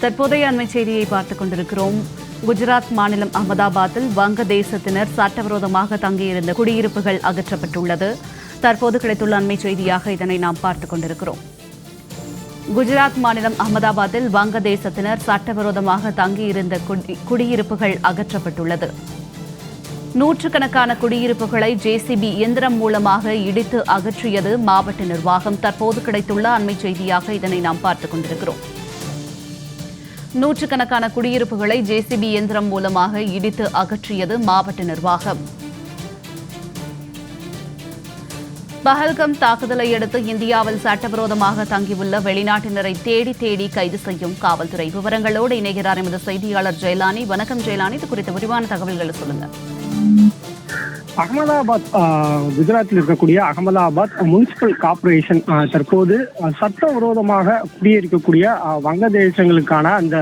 தற்போதைய அண்மை செய்தியை பார்த்துக் கொண்டிருக்கிறோம். குஜராத் மாநிலம் அகமதாபாத்தில் வங்கதேசத்தினர் சட்டவிரோதமாக தங்கியிருந்த குடியிருப்புகள் அகற்றப்பட்டுள்ளது. தற்போது கிடைத்துள்ள அண்மை செய்தியாக இதனை நாம் பார்த்துக் கொண்டிருக்கிறோம். குஜராத் மாநிலம் அகமதாபாத்தில் வங்கதேசத்தினர் சட்டவிரோதமாக தங்கியிருந்த குடி- குடியிருப்புகள் அகற்றப்பட்டுள்ளது. நூற்றுக்கணக்கான குடியிருப்புகளை ஜேசிபி இயந்திரம் மூலமாக இடித்து அகற்றியது மாவட்ட நிர்வாகம். தற்போது கிடைத்துள்ள அண்மை செய்தியாக இதனை நாம் பார்த்துக் கொண்டிருக்கிறோம். நூற்றுக்கணக்கான குடியிருப்புகளை ஜேசிபி இயந்திரம் மூலமாக இடித்து அகற்றியது மாவட்ட நிர்வாகம். பஹல்கம் தாக்குதலை அடுத்து இந்தியாவில் சட்டவிரோதமாக தங்கியுள்ள வெளிநாட்டினரை தேடி தேடி கைது செய்யும் காவல்துறை விவரங்களோடு இணைகிறார் எமது செய்தியாளர் ஜெயலானி. வணக்கம் ஜெயலானி. இது குறித்த விரிவான தகவல்களை சொல்லுங்க. அகமதாபாத் ஆஹ், குஜராத்தில் இருக்கக்கூடிய அகமதாபாத் முனிசிபல் கார்ப்பரேஷன் தற்போது சட்டவிரோதமாக குடியிருக்கக்கூடிய வங்கதேசங்களுக்கான அந்த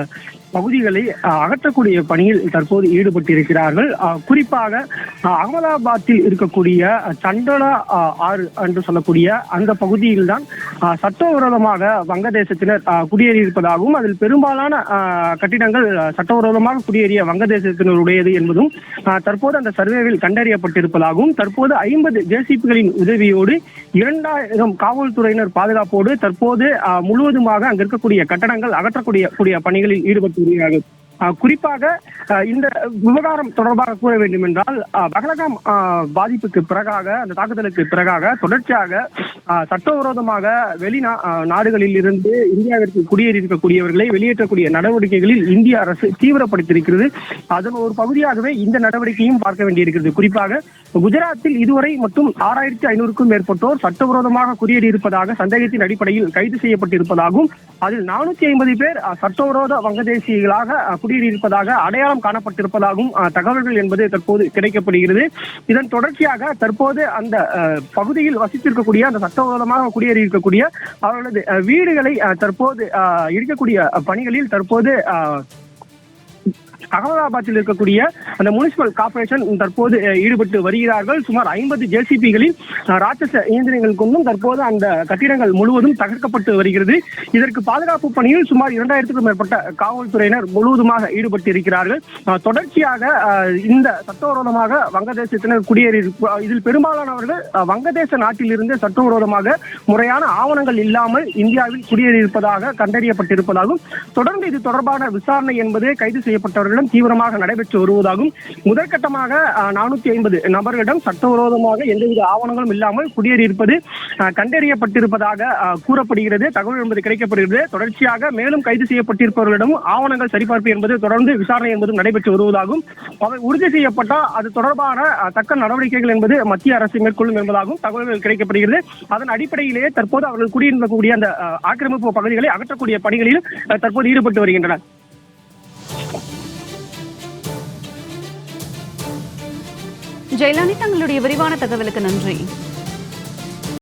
பகுதிகளை அகற்றக்கூடிய பணியில் தற்போது ஈடுபட்டிருக்கிறார்கள். குறிப்பாக அகமதாபாத்தில் இருக்கக்கூடிய சண்டலா ஆறு என்று சொல்லக்கூடிய அந்த பகுதியில்தான் தான் சட்டவிரோதமாக வங்கதேசத்தினர் குடியேறியிருப்பதாகவும் அதில் பெரும்பாலான கட்டிடங்கள் சட்டவிரோதமாக குடியேறிய வங்கதேசத்தினருடையது என்பதும் தற்போது அந்த சர்வேவில் கண்டறியப்பட்டிருப்பதாகவும் தற்போது ஐம்பது ஜேசிபிகளின் உதவியோடு இரண்டாயிரம் காவல்துறையினர் பாதுகாப்போடு தற்போது முழுவதுமாக அங்க இருக்கக்கூடிய கட்டடங்கள் அகற்றக்கூடிய கூடிய பணிகளில் ஈடுபட்டு வருகிறார்கள் குறிப்பாக இந்த விவகாரம் தொடர்பாக கூற வேண்டும் என்றால் பகலகாம் பாதிப்புக்கு பிறகாக அந்த தாக்குதலுக்கு பிறகாக தொடர்ச்சியாக சட்டவிரோதமாக வெளிநா நாடுகளில் இருந்து இந்தியாவிற்கு குடியேறி இருக்கக்கூடியவர்களை வெளியேற்றக்கூடிய நடவடிக்கைகளில் இந்திய அரசு தீவிரப்படுத்தியிருக்கிறது. அதன் ஒரு பகுதியாகவே இந்த நடவடிக்கையும் பார்க்க வேண்டியிருக்கிறது. குறிப்பாக குஜராத்தில் இதுவரை மட்டும் ஆறாயிரத்தி ஐநூறுக்கும் மேற்பட்டோர் சட்டவிரோதமாக குடியேறி இருப்பதாக சந்தேகத்தின் அடிப்படையில் கைது செய்யப்பட்டிருப்பதாகவும் அதில் நானூத்தி ஐம்பது பேர் சட்டவிரோத வங்கதேசிகளாக குடியேறியிருப்பதாக குடியேறி இருப்பதாக அடையாளம் காணப்பட்டிருப்பதாகவும் தகவல்கள் என்பது தற்போது கிடைக்கப்படுகிறது இதன் தொடர்ச்சியாக தற்போது அந்த பகுதியில் வசித்திருக்கக்கூடிய அந்த சட்டவிரோதமாக குடியேறி இருக்கக்கூடிய அவர்களது வீடுகளை தற்போது இருக்கக்கூடிய பணிகளில் தற்போது அகமதாபாத்தில் இருக்கக்கூடிய அந்த முனிசிபல் கார்பரேஷன் தற்போது ஈடுபட்டு வருகிறார்கள். சுமார் ஐம்பது ஜேசிபிகளின் ராட்சச இயந்திரங்கள் கொண்டும் தற்போது அந்த கட்டிடங்கள் முழுவதும் தகர்க்கப்பட்டு வருகிறது. இதற்கு பாதுகாப்பு பணியில் சுமார் இரண்டாயிரத்துக்கும் மேற்பட்ட காவல்துறையினர் முழுவதுமாக ஈடுபட்டு இருக்கிறார்கள் தொடர்ச்சியாக இந்த சட்டவிரோதமாக வங்கதேசத்தினர் குடியேறி இதில் பெரும்பாலானவர்கள் வங்கதேச நாட்டிலிருந்து சட்டவிரோதமாக முறையான ஆவணங்கள் இல்லாமல் இந்தியாவில் குடியேறி இருப்பதாக கண்டறியப்பட்டிருப்பதாகவும் தொடர்ந்து இது தொடர்பான விசாரணை என்பது கைது செய்யப்பட்டவர்களிடம் தீவிரமாக நடைபெற்று வருவதாகவும் முதற்கட்டமாக நானூத்தி ஐம்பது நபர்களிடம் சட்டவிரோதமாக எந்தவித ஆவணங்களும் இல்லாமல் குடியேறி இருப்பது கண்டறியப்பட்டிருப்பதாக கூறப்படுகிறது தகவல் என்பது கிடைக்கப்படுகிறது. தொடர்ச்சியாக மேலும் கைது செய்யப்பட்டிருப்பவர்களிடம் ஆவணங்கள் சரிபார்ப்பு என்பது தொடர்ந்து விசாரணை என்பது நடைபெற்று வருவதாகவும் அவை உறுதி செய்யப்பட்டால் அது தொடர்பான தக்க நடவடிக்கைகள் என்பது மத்திய அரசு மேற்கொள்ளும் என்பதாகவும் தகவல்கள் கிடைக்கப்படுகிறது. அதன் அடிப்படையிலேயே தற்போது அவர்கள் குடியிருக்கக்கூடிய அந்த ஆக்கிரமிப்பு பகுதிகளை அகற்றக்கூடிய பணிகளில் தற்போது ஈடுபட்டு வருகின்றனர். ஜெயலானி தங்களுடைய விரிவான தகவலுக்கு நன்றி.